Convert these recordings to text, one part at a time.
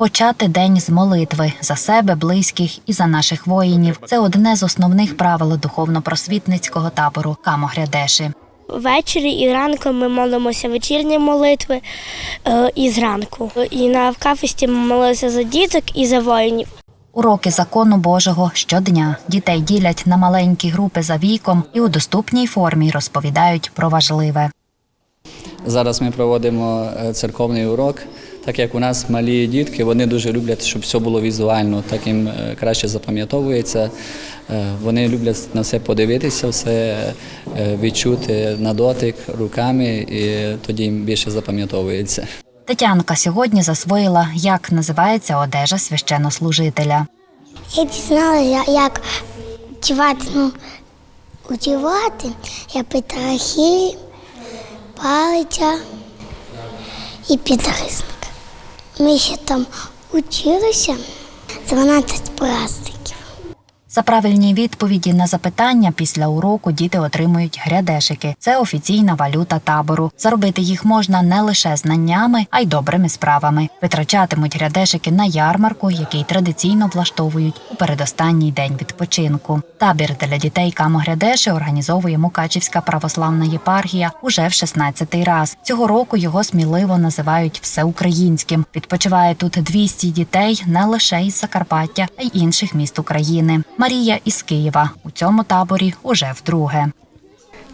Почати день з молитви за себе, близьких і за наших воїнів. Це одне з основних правил духовно-просвітницького табору Камогрядеші. Ввечері і ранком ми молимося вечірні молитви е, і зранку. І на кафесті ми молилися за діток і за воїнів. Уроки закону Божого щодня дітей ділять на маленькі групи за віком і у доступній формі розповідають про важливе. Зараз ми проводимо е, церковний урок. Так як у нас малі дітки, вони дуже люблять, щоб все було візуально, так їм е, краще запам'ятовується. Е, Вони люблять на все подивитися, все е, відчути на дотик руками, і тоді їм більше запам'ятовується. Тетянка сьогодні засвоїла, як називається одежа священнослужителя. Я дізналася, як вдівати, ну, одягати, я петрахіль, палиця і підрисник. Ми ще там училися 12 пластиків. За правильні відповіді на запитання після уроку діти отримують грядешики. Це офіційна валюта табору. Заробити їх можна не лише знаннями, а й добрими справами. Витрачатимуть грядешики на ярмарку, який традиційно влаштовують у передостанній день відпочинку. Табір для дітей Камогрядеши організовує Мукачівська православна єпархія уже в 16-й раз. Цього року його сміливо називають всеукраїнським. Відпочиває тут 200 дітей не лише із Закарпаття, а й інших міст України. Марія із Києва у цьому таборі уже вдруге.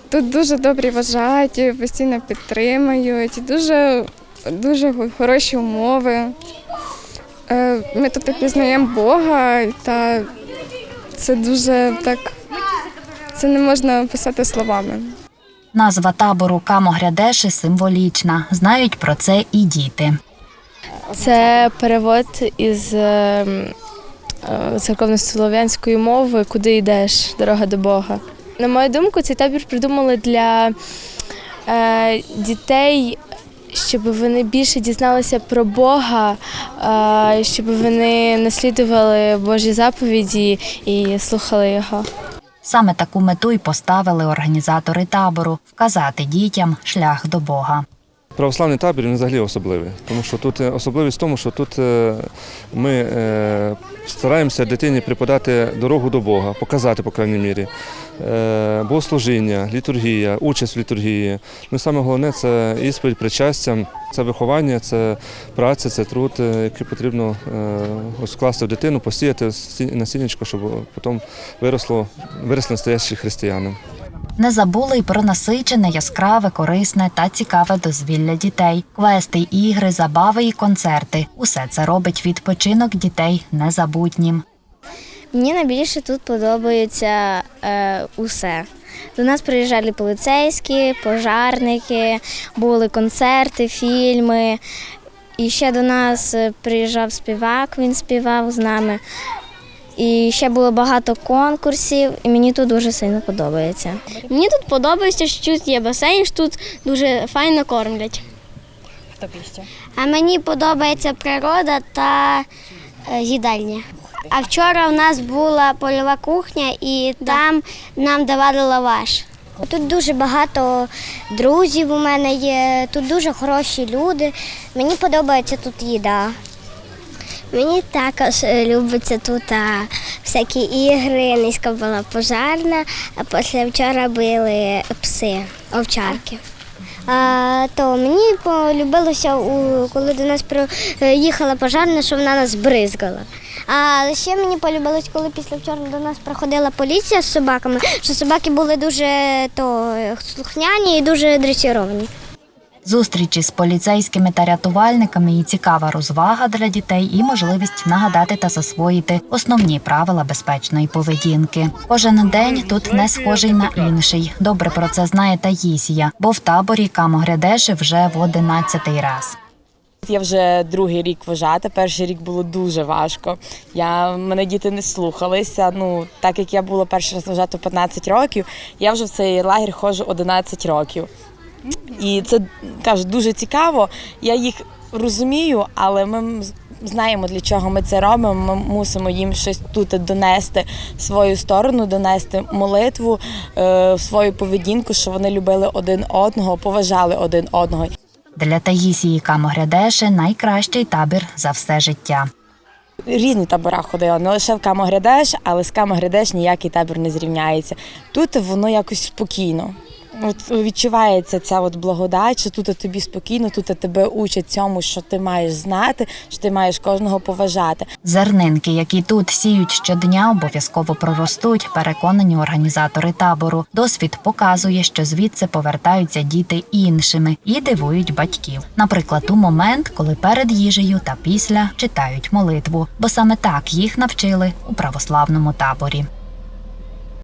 Тут дуже добрі вважають, постійно підтримують, дуже, дуже хороші умови. Е, Ми тут пізнаємо Бога, та це дуже так, це не можна описати словами. Назва табору Камогрядеши символічна. Знають про це і діти. Це перевод із е, е, церковно-слов'янської мови Куди йдеш? Дорога до Бога. На мою думку, цей табір придумали для е, дітей, щоб вони більше дізналися про Бога, е, щоб вони наслідували Божі заповіді і слухали його. Саме таку мету й поставили організатори табору вказати дітям шлях до Бога. Православний табір він взагалі особливий, тому що тут е, особливість в тому, що тут е, ми е, стараємося дитині преподати дорогу до Бога, показати, по крайній мірі, богослужіння, літургія, участь в літургії. Ну саме головне це ісповідь причастя, це виховання, це праця, це труд, який потрібно ось вкласти в дитину, посіяти сі- насіннячко, щоб потім виросло, виросли настоящі християни. Не забули й про насичене, яскраве, корисне та цікаве дозвілля дітей, квести, ігри, забави і концерти. Усе це робить відпочинок дітей незабутнім. Мені найбільше тут подобається е, усе. До нас приїжджали поліцейські, пожарники, були концерти, фільми. І ще до нас е, приїжджав співак, він співав з нами. І ще було багато конкурсів, і мені тут дуже сильно подобається. Мені тут подобається, що тут є басейн, що тут дуже файно кормлять. А мені подобається природа та е, їдальня. А вчора в нас була польова кухня, і там нам давали лаваш. Тут дуже багато друзів у мене є, тут дуже хороші люди. Мені подобається тут їда. Мені також е, любиться тут всякі ігри, низько була пожарна, а після вчора були пси, овчарки. А, то мені полюбилося, коли до нас приїхала пожарна, що вона нас бризгала. А ще мені полюбилось, коли після вчора до нас приходила поліція з собаками, що собаки були дуже то, слухняні і дуже дресіровані. Зустрічі з поліцейськими та рятувальниками і цікава розвага для дітей, і можливість нагадати та засвоїти основні правила безпечної поведінки. Кожен день тут не схожий на інший. Добре про це знає Таїсія, бо в таборі Камогрядеши вже в одинадцятий раз. Я вже другий рік вважати. Перший рік було дуже важко. Я мене діти не слухалися. Ну так як я була перший раз вважати 15 років, я вже в цей лагерь ходжу 11 років. І це кажу дуже цікаво. Я їх розумію, але ми знаємо, для чого ми це робимо. Ми мусимо їм щось тут донести свою сторону, донести молитву, е, свою поведінку, що вони любили один одного, поважали один одного. Для Таїсії Камогрядеши найкращий табір за все життя. Різні табора ходила, не лише в Камогрядеш, але з Камогрядеш ніякий табір не зрівняється. Тут воно якось спокійно. От відчувається ця от благодать, що тут тобі спокійно, тут тебе учать цьому, що ти маєш знати, що ти маєш кожного поважати. Зернинки, які тут сіють щодня, обов'язково проростуть, переконані організатори табору. Досвід показує, що звідси повертаються діти іншими і дивують батьків. Наприклад, у момент, коли перед їжею та після читають молитву, бо саме так їх навчили у православному таборі.